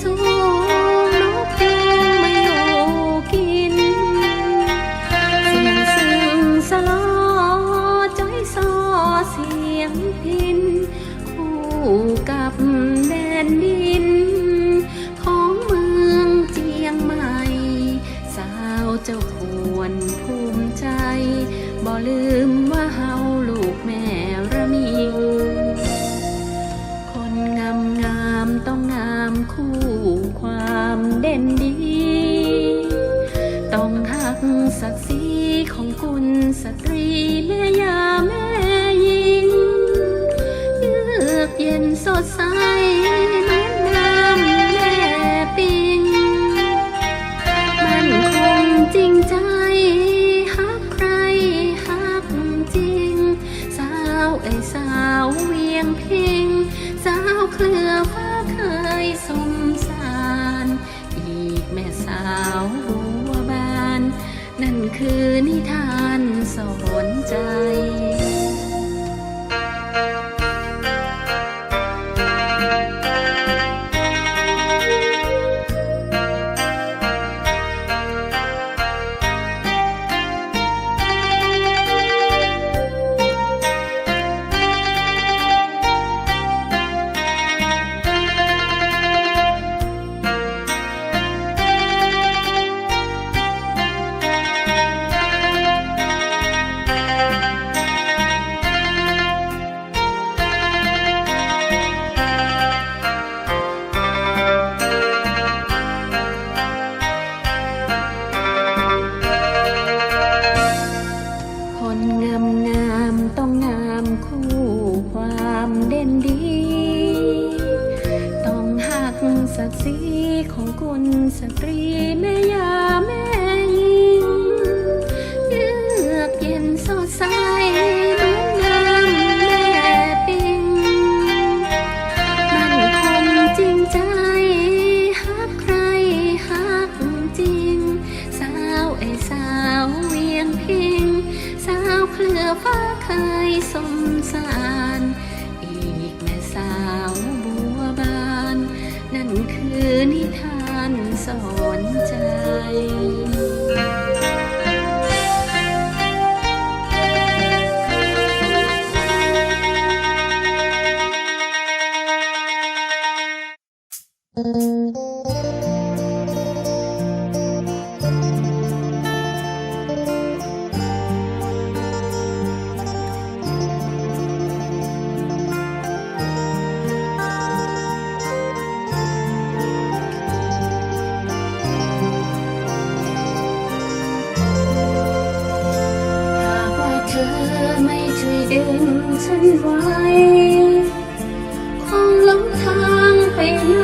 สูง จริง สาวเอ้ยสาวเวียงพิง สาวเครือฟ้าเคยสมสาร อีกแม่สาวบัวบาน นั่นคือนิทานสอนใจ ศักดิ์ศรีของคุณสตรีแม่ยาแม่หญิงเยือกเย็นสดใสเหมือนน้ำแม่ปิงมันคงจริงใจฮักใครฮักจริง สาวไอ้สาวเวียงพิง สาวเครือฟ้าเคยสม หากว่าเธอไม่ช่วยดึงฉันไว้ คงหลงทางไปไหนตั้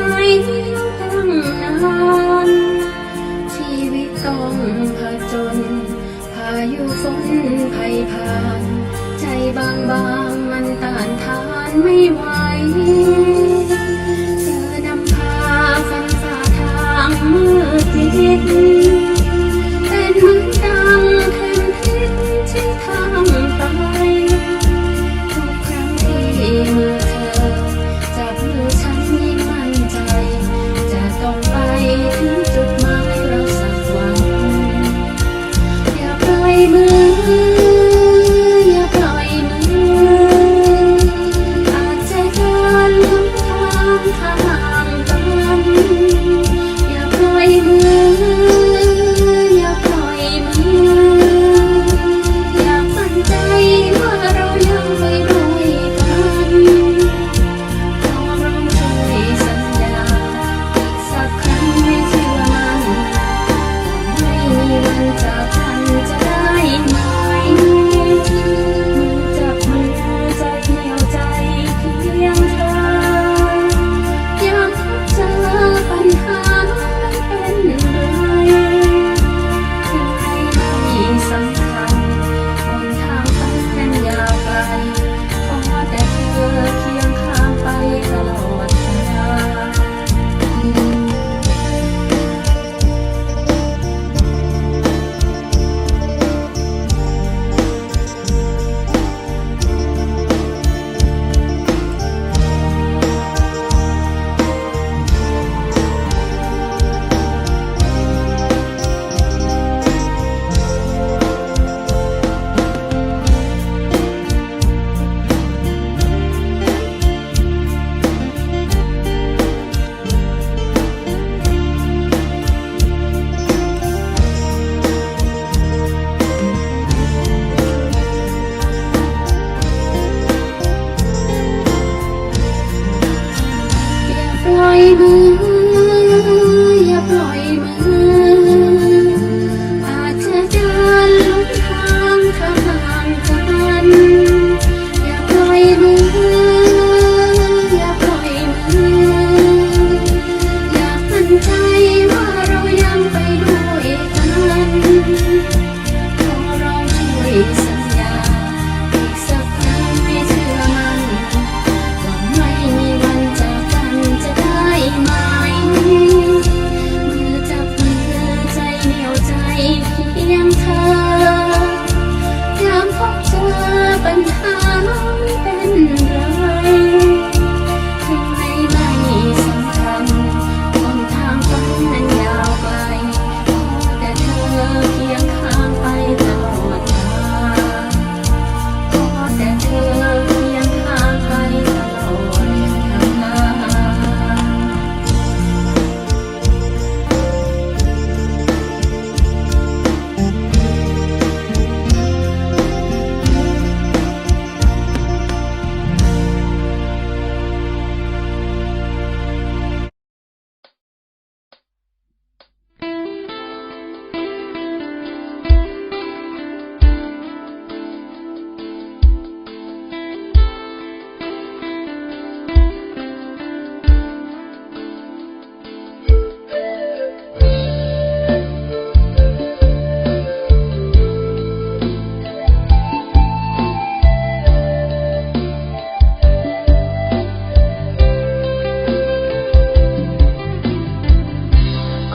สนภัยผ่าน ใจบางบางมันต้านทานไม่ไหวเธอนำพาฝันฝ่าทางมืดมิด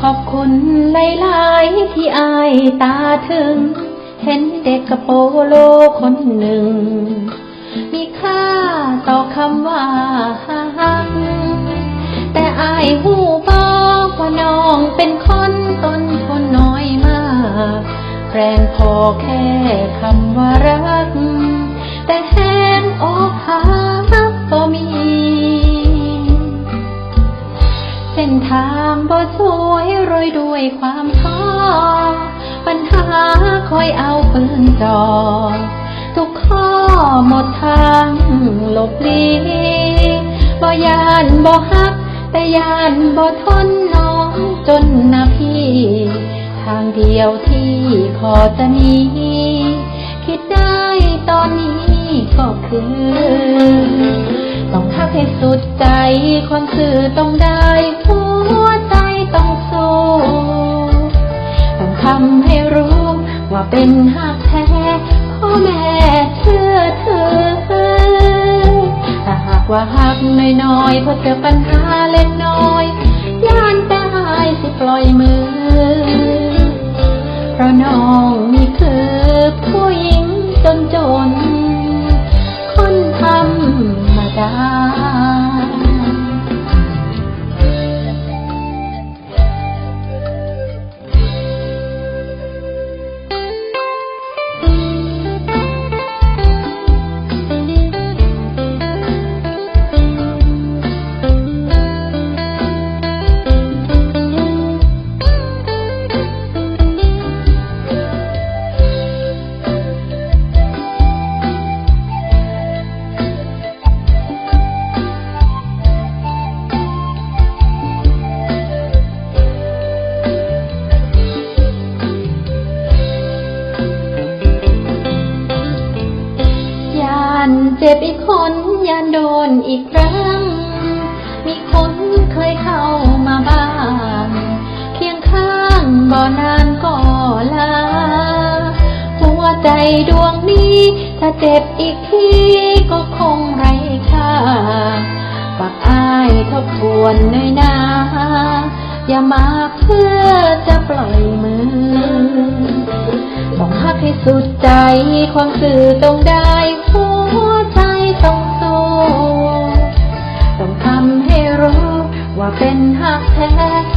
อบคุณหลายๆที่อายตาถึง เห็นเด็กกระโปโลคนหนึ่ง มีค่าต่อคำว่าฮักแต่อายหูบอกว่าน้องเป็นคนต้นทนน้อยมาก แรงพอแค่คำว่ารัก นทางบ่สวยโรยด้วยความท้อปัญหาคอยเอาปืนจ่อทุกข้อหมดทางหลบลีบ่ยานบ่ฮัก แต่ยานบ่ทนน้องจนนาพี่ ทางเดียวที่พอจะมี คิดได้ตอนนี้ก็คือ ต้องทักให้สุดใจความสื่อต้องได้ เป็นหักแท้พ่อแม่เชื่อเธอถ้าหากว่าหักน้อยๆเพราะเจอปัญหาเล็กน้อย ย่านตายสิปล่อยมือเพราะน้อง ดวงนี้ ถ้าเจ็บอีกทีก็คงไร้ค่าฝากอายทบทวนหน่อยนะอย่ามาเพื่อจะปล่อยมือต้องฮักให้สุดใจความสื่อต้องได้หัวใจต้องสู้ต้องทำให้รู้ว่าเป็นหักแท้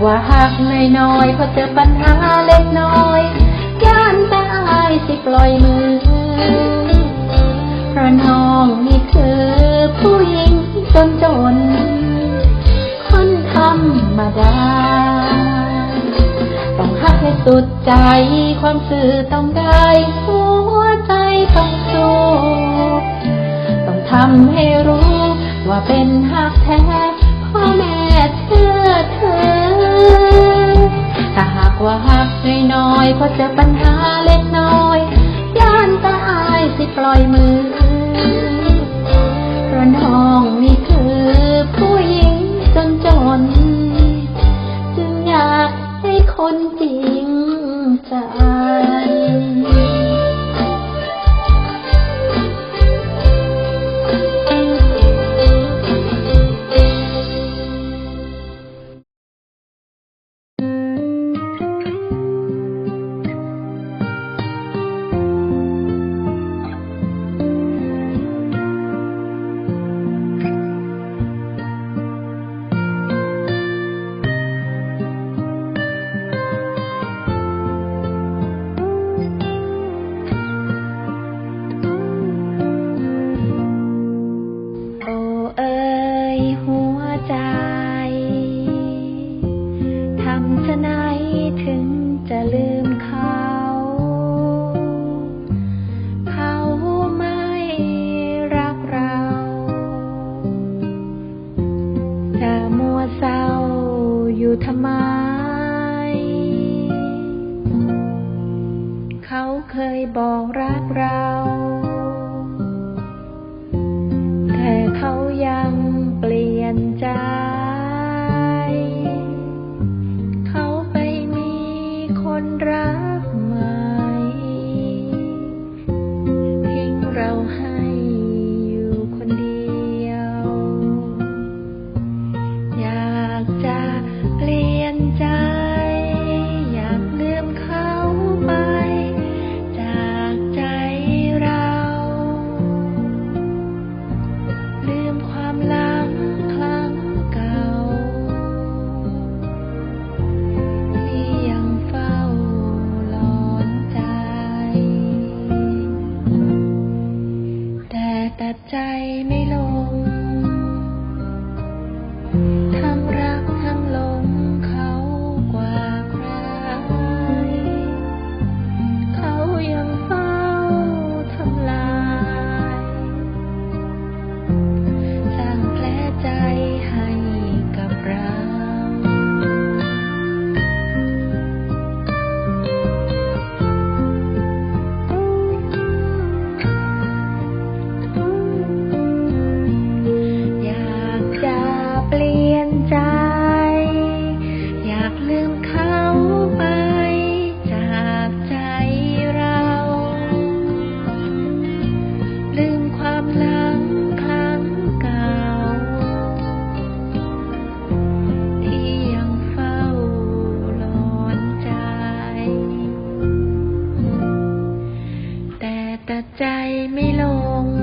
ถ้าหากว่าหักน้อยพอเจอปัญหาเล็กน้อยย่านตายสิปล่อยมือ เพราะน้องนี่คือผู้หญิงจนจน คนธรรมดา ต้องหักให้สุดใจความสื่อต้องได้หัวใจต้องสู้ต้องทำให้รู้ว่าเป็นหักแท้ ว่าหักน้อยๆพอเจอปัญหาเล็กน้อย ย่านตาอายสิปล่อยมือเพราะน้อง ไมเขาเคยบอกรักเรา ใจไม่ลง